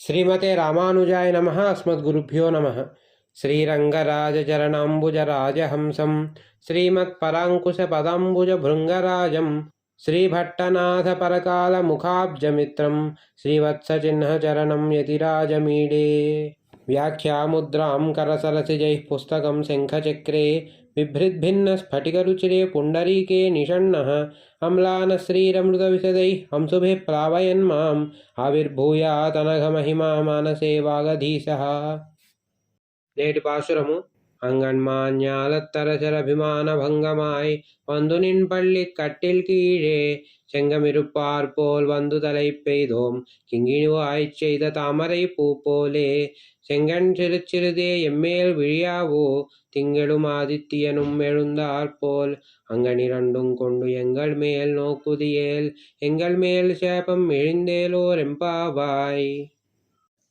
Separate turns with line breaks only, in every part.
ಶ್ರೀಮತೆ ರಾಮಾನುಜಾಯ ನಮಃ ಅಸ್ಮದ್ಗುರುಭ್ಯೋ ನಮಃ श्रीरङ्गराजचरणाम्बुजराजहंसं श्रीमत्पराङ्कुशपदाम्बुजभृङ्गराजं श्रीभट्टनाथपरकालमुखाब्जमित्रं श्रीवत्सचिह्नचरणं व्याख्या मुद्रा करसरसिजैः पुस्तकं शंखचक्रे बिभृद्भिन्नस्फटिकरुचिरे पुण्डरीके निषण्णः अम्लानश्रीरमृतविशदैः हंसुभिः प्लावयन् माम् ఆవిర్భూయాతనఘమహిమా మానసే వాగధీశः నేటి పాశురము அங்கன்மாஞாலத்தரசரபிமானபங்கமாய் வந்து நின் பள்ளி கட்டில் கீழே. செங்கமிருப்பார் போல் வந்து தலை பெய்தோம். கிங்கினிவாய்ச் செய்த தாமரை பூ போலே. செங்கன் சிறு சிறுதே எம்மேல் விழியாவோ. திங்களும் ஆதித்தியனும் எழுந்தார் போல். அங்கனிரண்டும் கொண்டு எங்கள் மேல் நோக்குதியேல். எங்கள் மேல் சேபம் எழுந்தேலோர் எம்பாவாய்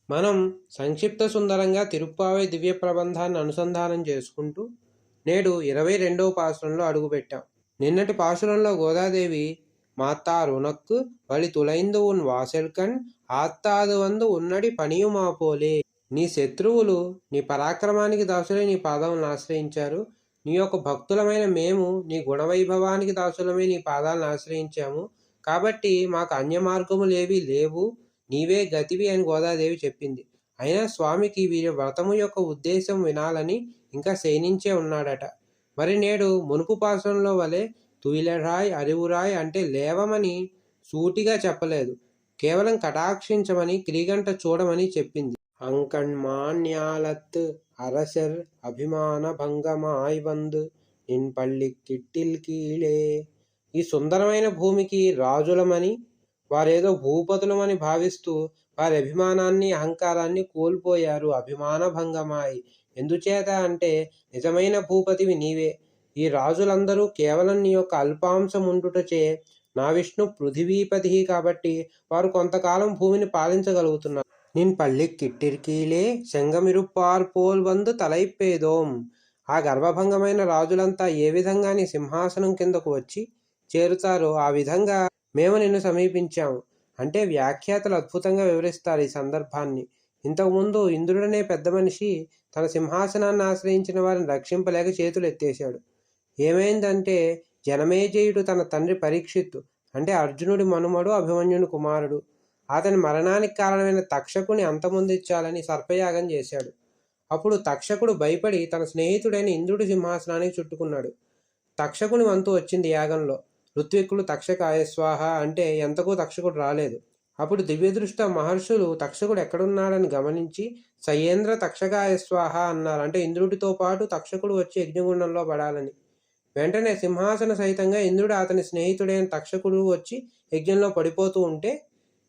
మనం సంక్షిప్త సుందరంగా తిరుప్పావై దివ్య ప్రబంధాన్ని అనుసంధానం చేసుకుంటూ నేడు ఇరవై రెండవ పాసురంలో అడుగుపెట్టాం. నిన్నటి పాసురంలో గోదాదేవి మాతా రుణక్కు వలి తులైందు ఉన్ వాసెల్కన్ ఆత్తాదు వందు ఉన్నడి పనియుమా పోలే. నీ శత్రువులు నీ పరాక్రమానికి దాసులై నీ పాదములను ఆశ్రయించారు. నీ యొక్క భక్తులమైన మేము నీ గుణవైభవానికి దాసులమై నీ పాదాలను ఆశ్రయించాము. కాబట్టి మాకు అన్య మార్గములేవి లేవు. నీవే గతివి అని గోదాదేవి చెప్పింది. అయినా స్వామికి వీరి వ్రతము యొక్క ఉద్దేశం వినాలని ఇంకా శయనించే ఉన్నాడట. మరి నేడు మునుపు పాసంలో వలె తుయిలరాయ్ అరివురాయ్ అంటే లేవమని సూటిగా చెప్పలేదు. కేవలం కటాక్షించమని క్రీగంట చూడమని చెప్పింది. അങ്കൺമാന്യാലത്ത് അരശർ അഭിമാനഭംഗമായി വന്ന് നിൻ కిట్టిల్ കീഴേ ఈ సుందరమైన భూమికి రాజులమని వారేదో భూపతులమని భావిస్తూ వారి అభిమానాన్ని అహంకారాన్ని కోల్పోయారు అభిమాన భంగమాయి ఎందుచేత అంటే నిజమైన భూపతివి నీవే. ఈ రాజులందరూ కేవలం నీ యొక్క అల్పాంశం ఉండుటచే నా విష్ణు పృథివీపతి కాబట్టి వారు కొంతకాలం భూమిని పాలించగలుగుతున్నారు. నిన్ పల్లి కిట్టిర్కీలే శంగమిరుప్పార్ పోల్ వందు తలైపేదోం ఆ గర్వభంగమైన రాజులంతా ఏ విధంగా నీ సింహాసనం కిందకు వచ్చి చేరుతారో ఆ విధంగా మేము నిన్ను సమీపించాము. అంటే వ్యాఖ్యాతలు అద్భుతంగా వివరిస్తారు ఈ సందర్భాన్ని. ఇంతకుముందు ఇంద్రుడనే పెద్ద మనిషి తన సింహాసనాన్ని ఆశ్రయించిన వారిని రక్షింపలేక చేతులు ఎత్తేశాడు. ఏమైందంటే జనమేజయుడు తన తండ్రి పరీక్షిత్తు అంటే అర్జునుడి మనుమడు అభిమన్యుని కుమారుడు. అతని మరణానికి కారణమైన తక్షకుని అంతమొందించాలని సర్పయాగం చేశాడు. అప్పుడు తక్షకుడు భయపడి తన స్నేహితుడైన ఇంద్రుడి సింహాసనానికి చుట్టుకున్నాడు. తక్షకుని వంతు వచ్చింది యాగంలో. ఋత్విక్కులు తక్షకాయ స్వాహ అంటే ఎంతకు తక్షకుడు రాలేదు. అప్పుడు దివ్యదృష్ట మహర్షులు తక్షకుడు ఎక్కడున్నాడని గమనించి సయేంద్ర తక్షకాయ స్వాహ అన్నారు. అంటే ఇంద్రుడితో పాటు తక్షకుడు వచ్చి యజ్ఞగుండంలో పడాలని. వెంటనే సింహాసన సహితంగా ఇంద్రుడు అతని స్నేహితుడైన తక్షకుడు వచ్చి యజ్ఞంలో పడిపోతూ ఉంటే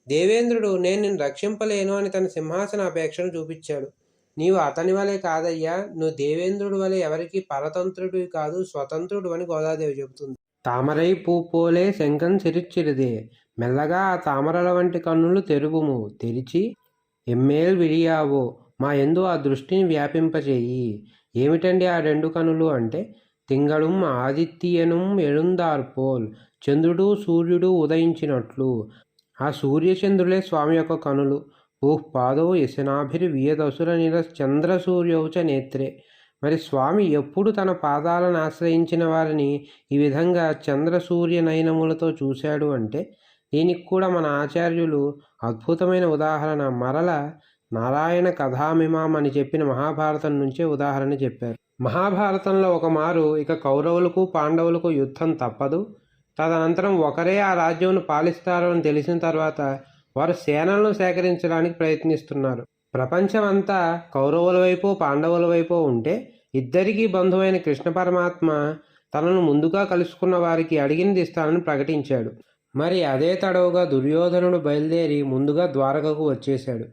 దేవేంద్రుడు నేను నిన్ను రక్షింపలేను అని తన సింహాసన అపేక్షను చూపించాడు. నీవు అతని వలె కాదయ్యా నువ్వు దేవేంద్రుడి వలె ఎవరికి పరతంత్రుడివి కాదు స్వతంత్రుడు అని గోదాదేవి చెబుతుంది. తామరై పూపోలే శంఖం సిరిచ్చిరిదే మెల్లగా ఆ తామరల వంటి కన్నులు తెరువుము. తెరిచి ఎమ్మేల్ విడియావో మా ఎందు ఆ దృష్టిని వ్యాపింపచేయి ఏమిటండి ఆ రెండు కనులు అంటే? తింగళం ఆదిత్యనం ఎഴുందార్పోల్ చంద్రుడు సూర్యుడు ఉదయించినట్లు. ఆ సూర్యచంద్రులే స్వామి యొక్క కనులు ఊహ్ పాదో యశనాభిర్వియదసుర నిర చంద్ర సూర్యోచ నేత్రే. మరి స్వామి ఎప్పుడు తన పాదాలను ఆశ్రయించిన వారిని ఈ విధంగా చంద్ర సూర్య నయనములతో చూశాడు అంటే దీనికి కూడా మన ఆచార్యులు అద్భుతమైన ఉదాహరణ మరల నారాయణ కథామిమాం అని చెప్పిన మహాభారతం నుంచే ఉదాహరణ చెప్పారు. మహాభారతంలో ఒక మారు ఇక కౌరవులకు పాండవులకు యుద్ధం తప్పదు. తదనంతరం ఒకరే ఆ రాజ్యంను పాలిస్తారు అని తెలిసిన తర్వాత వారు సేనలను సేకరించడానికి ప్రయత్నిస్తున్నారు. ప్రపంచమంతా కౌరవుల వైపు పాండవుల వైపు ఉంటే ఇద్దరికీ బంధువైన కృష్ణ పరమాత్మ తనను ముందుగా కలుసుకున్న వారికి అడిగినది ఇస్తానని ప్రకటించాడు. మరి అదే తడవుగా దుర్యోధనుడు బయలుదేరి ముందుగా ద్వారకకు వచ్చేశాడు.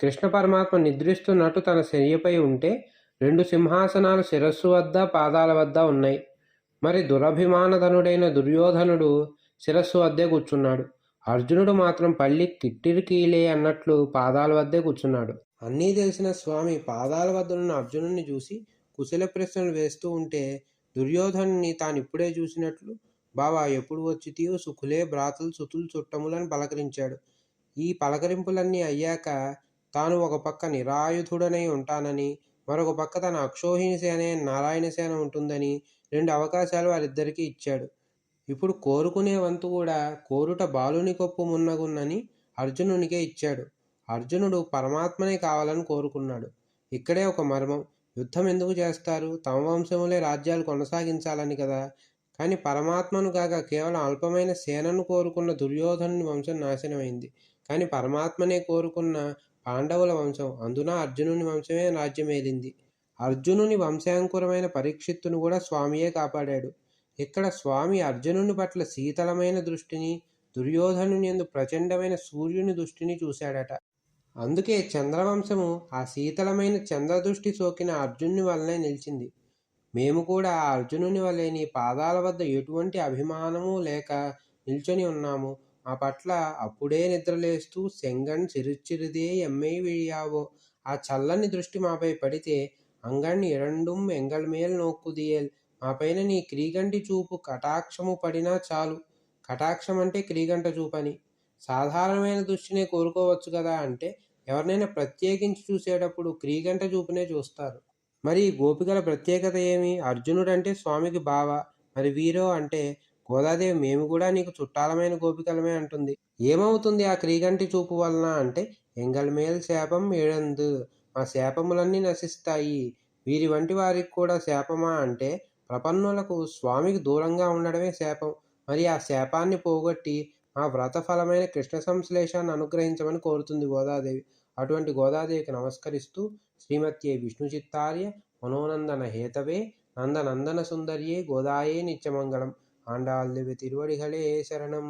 కృష్ణ పరమాత్మ నిద్రిస్తున్నట్టు తన శరీరపై ఉంటే రెండు సింహాసనాలు శిరస్సు వద్ద పాదాల వద్ద ఉన్నాయి. మరి దురభిమానధనుడైన దుర్యోధనుడు శిరస్సు వద్దే కూర్చున్నాడు. అర్జునుడు మాత్రం పల్లి కిట్టిరికీలే అన్నట్లు పాదాల వద్దే కూర్చున్నాడు. అన్నీ తెలిసిన స్వామి పాదాల వద్ద ఉన్న అర్జునుడిని చూసి కుశల ప్రశ్నలు వేస్తూ ఉంటే దుర్యోధనుని తాను ఇప్పుడే చూసినట్లు బావా ఎప్పుడు వచ్చితీయో సుఖులే బ్రాతలు సుతులు చుట్టములని పలకరించాడు. ఈ పలకరింపులన్నీ అయ్యాక తాను ఒక పక్క నిరాయుధుడనై ఉంటానని మరొక పక్క తన అక్షోహిణి సేన నారాయణ సేన ఉంటుందని రెండు అవకాశాలు వారిద్దరికీ ఇచ్చాడు. ఇప్పుడు కోరుకునే వంతు కూడా కోరుట బాలుని కొప్పు మున్నగున్నని అర్జునునికే ఇచ్చాడు. అర్జునుడు పరమాత్మనే కావాలని కోరుకున్నాడు. ఇక్కడే ఒక మర్మం. యుద్ధం ఎందుకు చేస్తారు? తమ వంశములే రాజ్యాలు కొనసాగించాలని కదా. కానీ పరమాత్మను కాక కేవలం అల్పమైన సేనను కోరుకున్న దుర్యోధనుని వంశం నాశనమైంది. కానీ పరమాత్మనే కోరుకున్న పాండవుల వంశం అందున అర్జునుని వంశమే రాజ్యమేలింది. అర్జునుని వంశాంకురమైన పరీక్షిత్తును కూడా స్వామియే కాపాడాడు. ఇక్కడ స్వామి అర్జునుని పట్ల శీతలమైన దృష్టిని దుర్యోధనుని ఎందు ప్రచండమైన సూర్యుని దృష్టిని చూశాడట. అందుకే చంద్రవంశము ఆ శీతలమైన చంద్రదృష్టి సోకిన అర్జునుని వల్లనే నిలిచింది. మేము కూడా ఆ అర్జునుని వల్లే నీ పాదాల వద్ద ఎటువంటి అభిమానము లేక నిల్చొని ఉన్నాము. మా పట్ల అప్పుడే నిద్రలేస్తూ సెంగణ్ చిరుచిరుదే ఎమ్మై విడియావో. ఆ చల్లని దృష్టి మాపై పడితే అంగణ్ ఎరండుం ఎంగళ్ మేల్ నోక్కుదియేల్. మాపైన నీ క్రీగంటి చూపు కటాక్షము పడినా చాలు. కటాక్షం అంటే క్రీగంట చూపని. సాధారణమైన దృష్టినే కోరుకోవచ్చు కదా అంటే ఎవరినైనా ప్రత్యేకించి చూసేటప్పుడు క్రీగంట చూపునే చూస్తారు. మరి గోపికల ప్రత్యేకత ఏమి? అర్జునుడంటే స్వామికి బావ. మరి వీరో అంటే గోదాదేవి. మేము కూడా నీకు చుట్టాలమైన గోపికలమే అంటుంది. ఏమవుతుంది ఆ క్రీగంటి చూపు వలన అంటే ఎంగల్ మేల్ శాపం ఏడందు. మా శాపములన్నీ నశిస్తాయి. వీరి వంటి వారికి కూడా శాపమా అంటే ప్రపన్నులకు స్వామికి దూరంగా ఉండడమే శాపం. మరి ఆ శాపాన్ని పోగొట్టి మా వ్రతఫలమైన కృష్ణ సంశ్లేషాన్ని అనుగ్రహించమని కోరుతుంది గోదాదేవి. అటువంటి గోదాదేవికి నమస్కరిస్తూ శ్రీమత్యే విష్ణు చిత్తార్య మనోనందన హేతవే నందనందన సుందర్యే గోదాయే నిత్యమంగళం. ఆండాల్ దివ్య తిరువడిகளே శరణం.